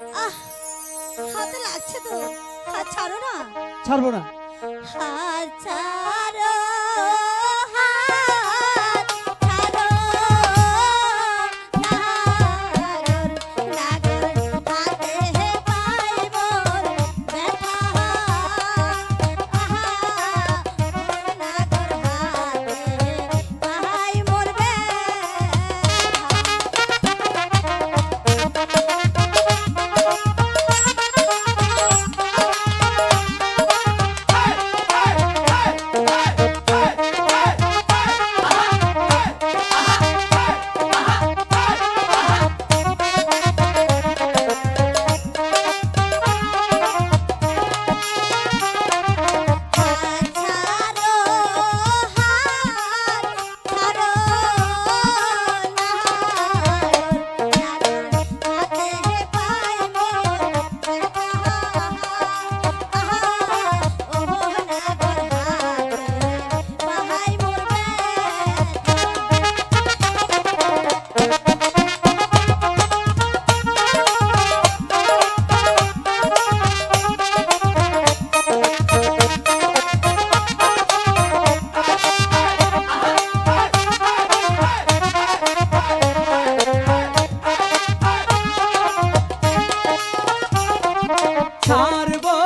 আহ হাতে লাগছে তো। হাত ছাড়ো না। ছাড়বো না। হাত ছাড়ো। সারবা